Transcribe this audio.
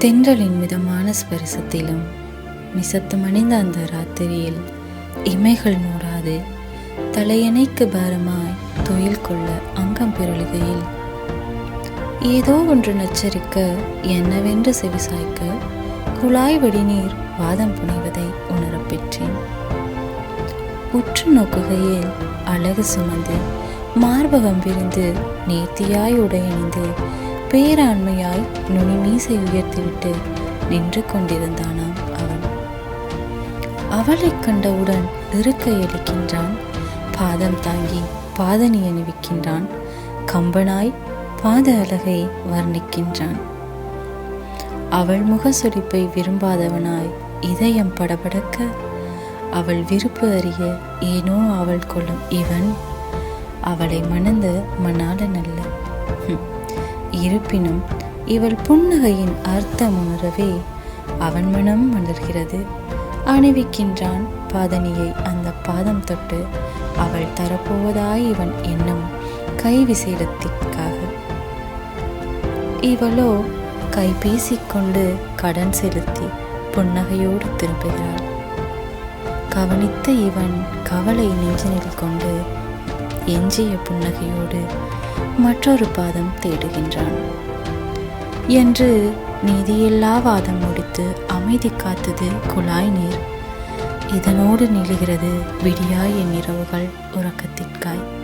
தென்றலின் மிதமான ஸ்பரிசத்திலும் நிசத்தமணிந்த அந்த ராத்திரியில் இமைகள் மூடாது தலையணைக்கு பாரமாய் தொயில் கொள்ள அங்கம் பிறழுகையில் ஏதோ ஒன்று நச்சரிக்க என்னவென்று செவிசாய்க்க குழாய் வடிநீர் வாதம் புனைவதை உணரப்பெற்றேன் உற்று நோக்குகையில் அழகு சுமந்து மார்பகம் விரிந்து நேர்த்தியாய் உடையணிந்து பேராண்மையாய் நுனி மீசை உயர்த்திவிட்டு நின்று கொண்டிருந்தானாம் அவன். அவளைக் கண்டவுடன் இருக்கை அளிக்கின்றான். பாதம் தாங்கி பாதணி அணிவிக்கின்றான். கம்பனாய் பாத அழகை வர்ணிக்கின்றான். அவள் முகசுளிப்பை விரும்பாதவனாய் இதயம் படபடக்க அவள் விருப்பு அறிய ஏனோ அவள் கொள்ளும் இவன். அவளை மணந்த மணாளன் அல்ல. இருப்பினும் இவள் புன்னகையின் அர்த்தம் உணரவே அவன் மனம் மலர்கிறது அணிவிக்கின்றான் பாதனியை அந்த பாதம் தொட்டு அவள் தரப்போவதாய் இவன் எண்ணம் கை விசேடத்திற்காக இவளோ கை பேசிக்கொண்டு கடன் செலுத்தி புன்னகையோடு திரும்புகிறாள். கவனித்த இவன் கவலை நெஞ்சினில் கொண்டு எஞ்சிய புன்னகையோடு மற்றொரு பாதம் தேடுகின்றான். என்று நீதியில்லா வாதம் முடித்து அமைதி காத்தது குழாய் நீர். இதனோடு நிலுகிறது விடியாய் என் இரவுகள் உறக்கத்திற்காய்.